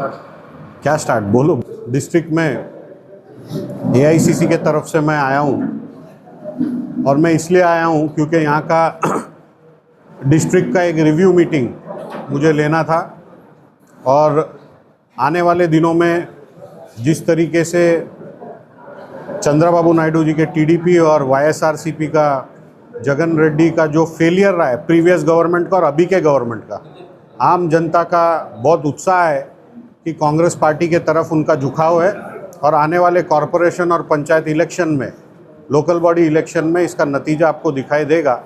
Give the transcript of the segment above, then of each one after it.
क्या स्टार्ट बोलो। डिस्ट्रिक्ट में एआईसीसी के तरफ़ से मैं आया हूँ। और मैं इसलिए आया हूँ क्योंकि यहाँ का डिस्ट्रिक्ट का एक रिव्यू मीटिंग मुझे लेना था। और आने वाले दिनों में जिस तरीके से चंद्रबाबू नायडू जी के टीडीपी और वाईएसआरसीपी का, जगन रेड्डी का जो फेलियर रहा है प्रीवियस गवर्नमेंट का और अभी के गवर्नमेंट का, आम जनता का बहुत उत्साह है। कि कांग्रेस पार्टी के तरफ उनका झुकाव है और आने वाले कॉरपोरेशन और पंचायत इलेक्शन में लोकल बॉडी इलेक्शन में इसका नतीजा आपको दिखाई देगा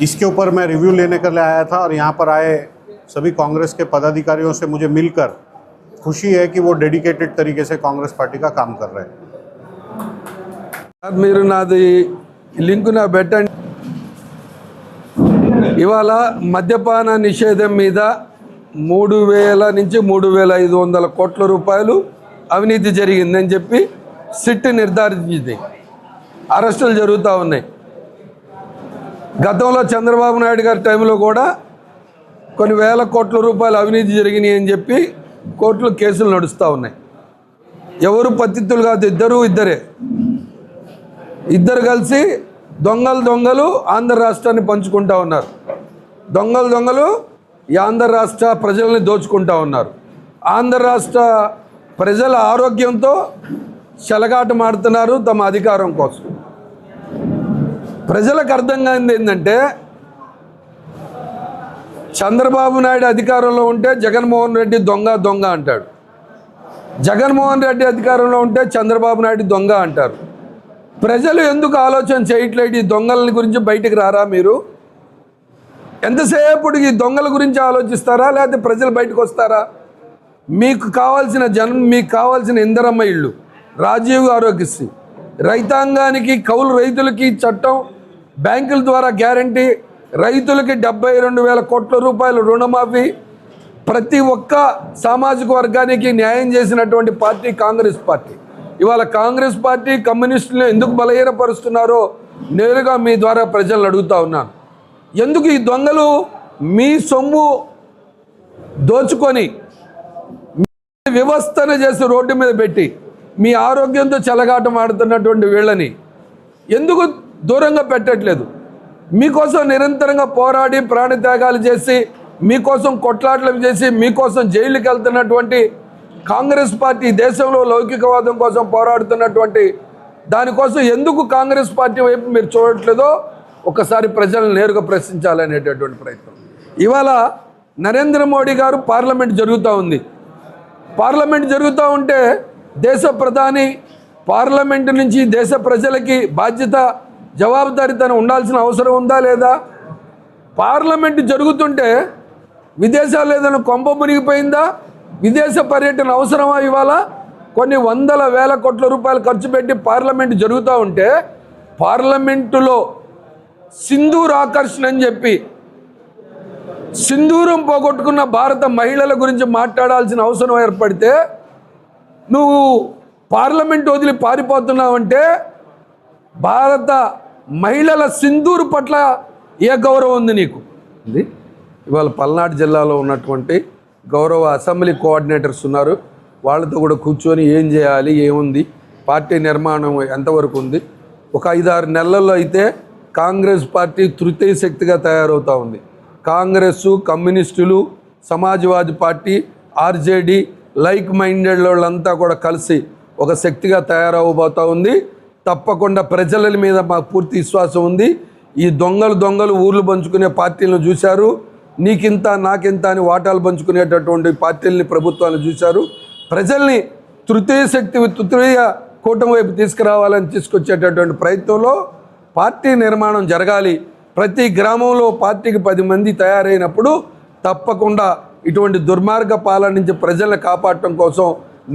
इसके ऊपर मैं रिव्यू लेने के लिए आया था और यहाँ पर आए सभी कांग्रेस के पदाधिकारियों से मुझे मिलकर खुशी है कि वो डेडिकेटेड तरीके से कांग्रेस पार्टी का काम कर रहे हैं సార్ మీరు నాది లింక్ నా పెట్టండి ఇవాళ మద్యపాన నిషేధం మీద మూడు వేల నుంచి మూడు వేల ఐదు వందల కోట్ల రూపాయలు అవినీతి జరిగిందని చెప్పి సిట్ నిర్ధారించింది. అరెస్టులు జరుగుతూ ఉన్నాయి. గతంలో చంద్రబాబు నాయుడు గారి టైంలో కూడా కొన్ని వేల కోట్ల రూపాయలు అవినీతి జరిగినాయి అని చెప్పి కోర్టులో కేసులు నడుస్తూ ఉన్నాయి. ఎవరు పతిత్తులు కాదు ఇద్దరు ఇద్దరే. ఇద్దరు కలిసి దొంగలు దొంగలు ఆంధ్ర రాష్ట్రాన్ని పంచుకుంటా ఉన్నారు. దొంగలు దొంగలు ఈ ఆంధ్ర రాష్ట్ర ప్రజల్ని దోచుకుంటా ఉన్నారు. ఆంధ్ర రాష్ట్ర ప్రజల ఆరోగ్యంతో చెలగాటమాడుతున్నారు తమ అధికారం కోసం. ప్రజలకు అర్థం కానిది ఏంటంటే చంద్రబాబు నాయుడు అధికారంలో ఉంటే జగన్మోహన్ రెడ్డి దొంగ దొంగ అంటాడు. జగన్మోహన్ రెడ్డి అధికారంలో ఉంటే చంద్రబాబు నాయుడు దొంగ అంటారు. ప్రజలు ఎందుకు ఆలోచన చేయట్లేదు? ఈ దొంగలని గురించి బయటికి రారా మీరు? ఎంతసేపు ఈ దొంగల గురించి ఆలోచిస్తారా? లేకపోతే ప్రజలు బయటకు వస్తారా? మీకు కావాల్సిన జనం మీకు కావాల్సిన ఇందరమ్మ ఇళ్ళు రాజీవ్ ఆరోగ్యశ్రీ రైతాంగానికి కౌలు రైతులకి చట్టం బ్యాంకుల ద్వారా గ్యారంటీ రైతులకి డెబ్బై రెండు వేల కోట్ల రూపాయల రుణమాఫీ ప్రతి ఒక్క సామాజిక వర్గానికి న్యాయం చేసినటువంటి పార్టీ కాంగ్రెస్ పార్టీ. ఇవాళ కాంగ్రెస్ పార్టీ కమ్యూనిస్టులను ఎందుకు బలహీనపరుస్తున్నారో నేరుగా మీ ద్వారా ప్రజలను అడుగుతా ఉన్నాను. ఎందుకు ఈ దొంగలు మీ సొమ్ము దోచుకొని మీ చేసి రోడ్డు మీద పెట్టి మీ ఆరోగ్యంతో చెలగాటం ఆడుతున్నటువంటి వీళ్ళని ఎందుకు దూరంగా పెట్టట్లేదు? మీకోసం నిరంతరంగా పోరాడి ప్రాణత్యాగాలు చేసి మీకోసం కొట్లాటలు చేసి మీకోసం జైలుకి వెళ్తున్నటువంటి కాంగ్రెస్ పార్టీ దేశంలో లౌకికవాదం కోసం పోరాడుతున్నటువంటి దానికోసం ఎందుకు కాంగ్రెస్ పార్టీ వైపు మీరు చూడట్లేదో ఒకసారి ప్రజలను నేరుగా ప్రశ్నించాలనేటటువంటి ప్రయత్నం. ఇవాళ నరేంద్ర మోడీ గారు పార్లమెంట్ జరుగుతూ ఉంది. పార్లమెంట్ జరుగుతూ ఉంటే దేశ ప్రధాని పార్లమెంటు నుంచి దేశ ప్రజలకి బాధ్యత జవాబుదారీతనం ఉండాల్సిన అవసరం ఉందా లేదా? పార్లమెంట్ జరుగుతుంటే విదేశాలు ఏదైనా కొంప మునిగిపోయిందా? విదేశ పర్యటన అవసరమా ఇవాళ? కొన్ని వందల వేల కోట్ల రూపాయలు ఖర్చు పెట్టి పార్లమెంట్ జరుగుతూ ఉంటే పార్లమెంటులో సింధూర్ ఆకర్షణ అని చెప్పి సింధూరం పోగొట్టుకున్న భారత మహిళల గురించి మాట్లాడాల్సిన అవసరం ఏర్పడితే నువ్వు పార్లమెంట్ వదిలి పారిపోతున్నావంటే భారత మహిళల సింధూరు పట్ల ఏ గౌరవం ఉంది నీకు? ఇది ఇవాళ పల్నాడు జిల్లాలో ఉన్నటువంటి గౌరవ అసెంబ్లీ కోఆర్డినేటర్స్ ఉన్నారు. వాళ్ళతో కూడా కూర్చొని ఏం చేయాలి ఏముంది పార్టీ నిర్మాణం ఎంతవరకు ఉంది? ఒక ఐదారు నెలల్లో అయితే కాంగ్రెస్ పార్టీ తృతీయ శక్తిగా తయారవుతూ ఉంది. కాంగ్రెస్ కమ్యూనిస్టులు Samajwadi party RJD like minded వాళ్ళంతా కూడా కలిసి ఒక శక్తిగా తయారవబోతూ ఉంది. తప్పకుండా ప్రజల మీద మాకు పూర్తి విశ్వాసం ఉంది. ఈ దొంగలు దొంగలు ఊర్లు పంచుకునే పార్టీలను చూశారు. నీకింత నాకింత అని వాటాలు పంచుకునేటటువంటి పార్టీలని ప్రభుత్వాలు చూశారు. ప్రజల్ని తృతీయ శక్తి తృతీయ కూటమి వైపు తీసుకురావాలని తీసుకొచ్చేటటువంటి ప్రయత్నంలో పార్టీ నిర్మాణం జరగాలి. ప్రతి గ్రామంలో పార్టీకి పది మంది తయారైనప్పుడు తప్పకుండా ఇటువంటి దుర్మార్గ పాలన నుంచి ప్రజల్ని కాపాడటం కోసం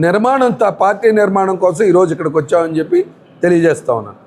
నిర్మాణం పార్టీ నిర్మాణం కోసం ఈరోజు ఇక్కడికి వచ్చామని చెప్పి తెలియజేస్తా ఉన్నాను.